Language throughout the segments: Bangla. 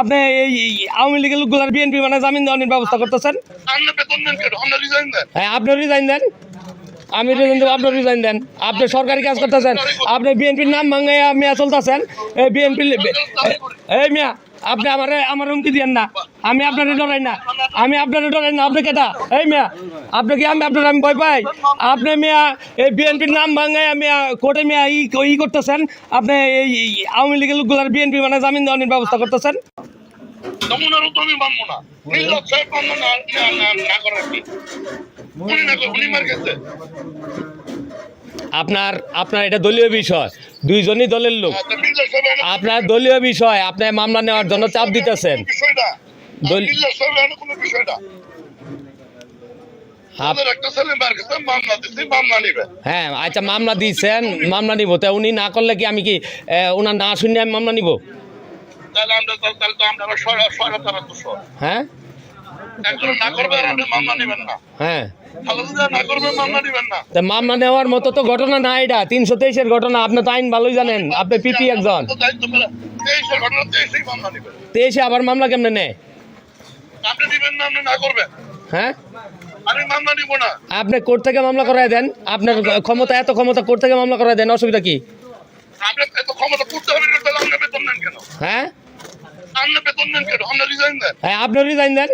আপনি এই আওয়ামী লীগের লোকগুলার বিএনপি মানে জামিন দেওয়ানোর ব্যবস্থা করতেছেন? হ্যাঁ আপনি রিজাইন দেন। আমি রিজাইন দেবো আপনি রিজাইন দেন। আপনি সরকারি কাজ করতেছেন। আপনি বিএনপির নাম ভাঙাইয়া মিয়া চলতেছেন। এই বিএনপি এই মিয়া আপনি আমার আমার হুমকি দিয়েন না। আমি আপনার ডরাই না। আমি আপনার ডরাই না। আপনি কেটা এই মিয়া আপনাকে আমি আপনার আমি ভয় পাই? আপনি মিয়া, এই বিএনপির নাম ভাঙায় আমি কোর্টে মিয়া ই করতেছেন। আপনি এই আওয়ামী লীগের লোকগুলার বিএনপি মানে জামিন দেওয়ার ব্যবস্থা করতেছেন। নমুনারও তো আমি মানবো না। নির্লজ্জ সাহেব না না- না- না করার কি? উনি না উনি মার গেছে? আপনার আপনার এটা দলীয় বিষয়। দুইজনই দলের লোক। আচ্ছা, আপনার দলীয় বিষয় আপনার মামলা নেওয়ার জন্য চাপ দিতেছেন। নিবে। হ্যাঁ আচ্ছা মামলা দিয়েছেন মামলা নিব। তা উনি না করলে কি আমি কি ওনার না শুনে আমি মামলা নিব? তাহলে আমরা তাহলে তো আমরা হ্যাঁ? মামলা হ্যাঁ। নেওয়ার মতো তো ঘটনা না এটা। তিনশো তেইশের ঘটনা আপনি তো আইন ভালোই জানেন। আপনি পিপি একজন। তেইশে আবার মামলা কেমনে নেয়? হ্যাঁ? আপনি কোর্ট থেকে মামলা করাই দেন। আপনার ক্ষমতা এত ক্ষমতা কোর্ট থেকে মামলা করাই দেন। অসুবিধা কি? হ্যাঁ? আপনি রিজাইন দেন। হ্যাঁ আপনি রিজাইন দেন।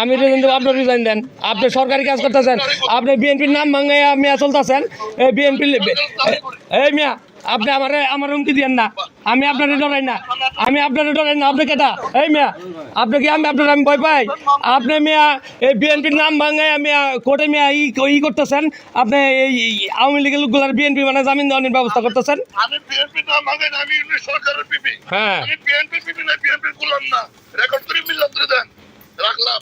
আমি রিজাইন দেবো আপনি রিজাইন দেন। আপনি সরকারি কাজ করতেছেন। আপনি বিএনপির নাম ভাঙাইয়া মিয়া চলতেছেন। এই বিএনপি এই মিয়া আপনি আমার আমার হুমকি দিয়েন না। আমি আপনার ডরাই না। আমি আপনার ডরাই না। আপনি কেটা? এই মিয়া আপনি কি আমি আপনার আমি ভয় পাই? আপনি মিয়া এই বিএনপির নাম ভাঙাইয়া মিয়া কোর্টে মিয়া ই ই করতেছেন। আপনি এই আওয়ামী লীগের লোকগুলার বিএনপি মানে জামিন দেওয়ার ব্যবস্থা করতেছেন। হ্যাঁ। পিপি না রেকর্ড করে মিলাতে দেন রাখলাম